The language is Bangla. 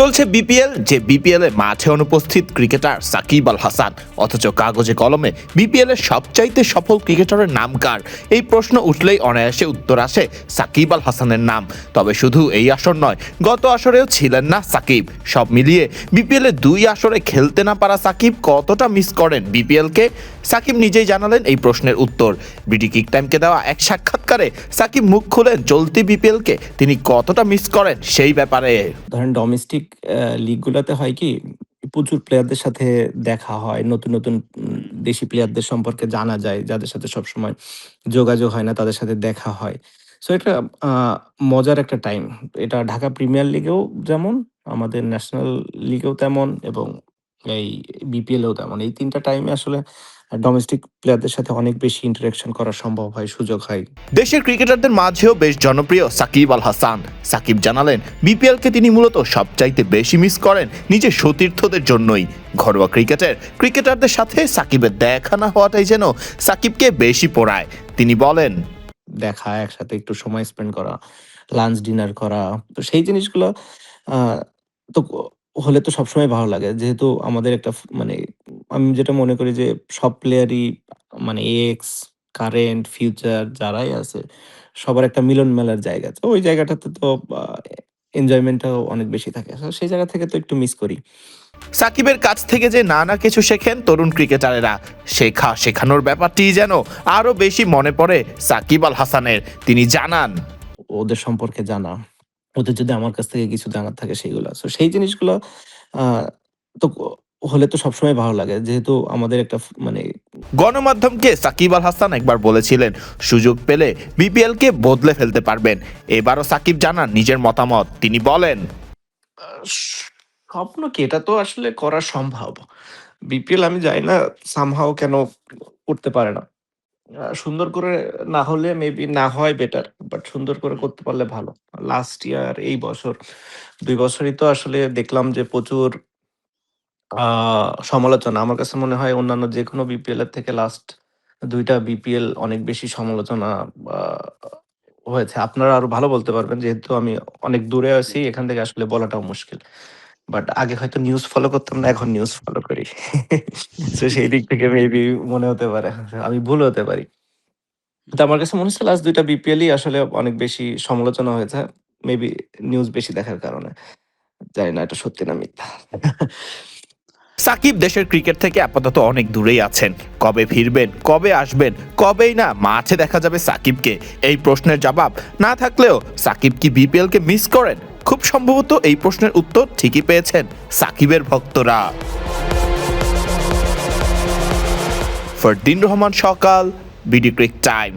চলছে বিপিএল, যে বিপিএল মাঠে অনুপস্থিত ক্রিকেটার সাকিব আল হাসান। অথচ কাগজে কলমে বিপিএল এর সবচাইতে সফল ক্রিকেটারের নাম কার? এই প্রশ্ন উঠলেই অনায়াসে উত্তর আসে সাকিব আল হাসানের নাম। তবে শুধু এই আসর নয়, গত আসরেও ছিলেন না সাকিব। সব মিলিয়ে বিপিএল দুই আসরে খেলতে না পারা সাকিব কতটা মিস করেন বিপিএল কে সাকিব নিজেই জানালেন এই প্রশ্নের উত্তর। বিডি কিক টাইমকে দেওয়া এক সাক্ষাৎকারে সাকিব মুখ খুলেন চলতি বিপিএল কে তিনি কতটা মিস করেন সেই ব্যাপারে? ধরেন ডোমেস্টিক লিগগুলোতে হয় কি, প্রচুর প্লেয়ারদের সাথে দেখা হয়, নতুন নতুন দেশি প্লেয়ারদের সম্পর্কে জানা যায়, যাদের সাথে সবসময় যোগাযোগ হয় না, তাদের সাথে দেখা হয়। সো এটা মজার একটা টাইম এটা ঢাকা প্রিমিয়ার লিগেও যেমন, আমাদের ন্যাশনাল লিগেও তেমন, এবং এই বিপিএলেও তেমন। এই তিনটা টাইমে আসলে ডোমেস্টিক প্লেয়ারদের সাথে অনেক বেশি ইন্টারাকশন করা সম্ভব হয় সুযোগ হয়। দেশের ক্রিকেটারদের মাঝেও বেশ জনপ্রিয় সাকিব আল হাসান। সাকিব জানালেন বিপিএল কে তিনি মূলত সবচাইতে বেশি মিস করেন নিজের সতীর্থদের জন্যই। ঘরোয়া ক্রিকেটের ক্রিকেটারদের সাথে সাকিবের দেখা না হওয়াটাই যেন সাকিবকে বেশি পড়ায়। তিনি বলেন দেখা একসাথে একটু সময় স্পেন্ড করা লাঞ্চ ডিনার করা তো সেই জিনিসগুলো আহ, তো হলে তো সবসময় ভালো লাগে। যেহেতু আমাদের একটা মানে আমি যেটা মনে করি যে সব প্লেয়ারই মানে এক্স কারেন্ট ফিউচার যারাই আছে সবার একটা মিলন মেলার জায়গা তো ওই জায়গাটাতে তো এনজয়মেন্টটাও অনেক বেশি থাকে। সেই জায়গা থেকে তো একটু মিস করি। সাকিবের কাছ থেকে যে নানা কিছু শেখেন তরুণ ক্রিকেটারেরা শেখা শেখানোর ব্যাপারটি যেন আরও বেশি মনে পড়ে সাকিব আল হাসানের। তিনি জানান। ওদের সম্পর্কে জানা। ওদের যদি আমার কাছ থেকে কিছু জানার থাকে সেইগুলো। সেই জিনিসগুলো আহ, তো হলে তো সবসময় ভালো লাগে। যেহেতু আমাদের একটা মানে গণমাধ্যমকে সাকিব আল হাসান একবার বলেছিলেন সুযোগ পেলে বিপিএল কে বদলে ফেলতে পারবেন। এবারও সাকিব জানান নিজের মতামত। তিনি বলেন স্বপ্ন কি? এটা তো আসলে করা সম্ভব। বিপিএল আমি জানি না সামহাও কেন করতে পারে না। সুন্দর করে না হলে মেবি না হয় বেটার বাট সুন্দর করে করতে পারলে ভালো। লাস্ট ইয়ার এই বছর দুই বছরই তো আসলে দেখলাম যে প্রচুর সমালোচনা। আমার কাছে মনে হয় অন্যান্য যে কোনো বিপিএল এর থেকে লাস্ট দুইটা বিপিএল অনেক বেশি সমালোচনা হয়েছে। আপনারা আরও ভালো বলতে পারবেন যেহেতু আমি অনেক দূরে আছি এখান থেকে আসলে বলাটাও মুশকিল। বাট আগে হয়তো নিউজ ফলো করতাম না এখন নিউজ ফলো করি। তো সেই দিক থেকে মেবি মনে হতে পারে আমি ভুল হতে পারি। তো আমার কাছে মনে হচ্ছে লাস্ট দুইটা বিপিএলই আসলে অনেক বেশি সমালোচনা হয়েছে মেবি নিউজ বেশি দেখার কারণে। জানি না এটা সত্যি না মিথ্যা। সাকিব দেশের ক্রিকেট থেকে আপাতত অনেক দূরেই আছেন। কবে ফিরবেন, কবে আসবেন, কবেই না মাঠে দেখা যাবে সাকিবকে? এই প্রশ্নের জবাব না থাকলেও সাকিব কি বিপিএল কে মিস করেন? খুব সম্ভবত এই প্রশ্নের উত্তর ঠিকই পেয়েছেন সাকিবের ভক্তরা। ফরদিন রহমান সকাল, বিডি ক্রিক টাইম।